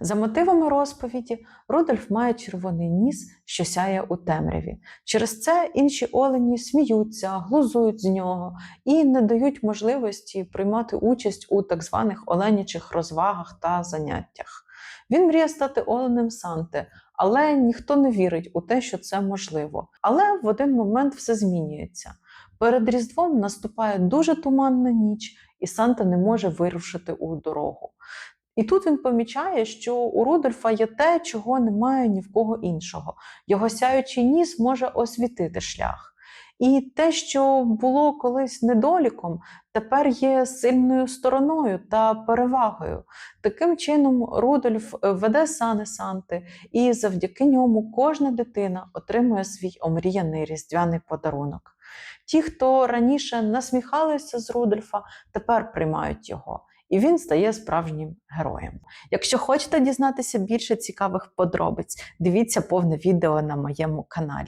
За мотивами розповіді, Рудольф має червоний ніс, що сяє у темряві. Через це інші олені сміються, глузують з нього і не дають можливості приймати участь у так званих оленячих розвагах та заняттях. Він мріє стати оленем Санти, але ніхто не вірить у те, що це можливо. Але в один момент все змінюється. Перед Різдвом наступає дуже туманна ніч, і Санта не може вирушити у дорогу. І тут він помічає, що у Рудольфа є те, чого немає ні в кого іншого. Його сяючий ніс може освітити шлях. І те, що було колись недоліком, тепер є сильною стороною та перевагою. Таким чином, Рудольф е, веде сани Санти, і завдяки ньому кожна дитина отримує свій омріяний різдвяний подарунок. Ті, хто раніше насміхалися з Рудольфа, тепер приймають його. І він стає справжнім героєм. Якщо хочете дізнатися більше цікавих подробиць, дивіться повне відео на моєму каналі.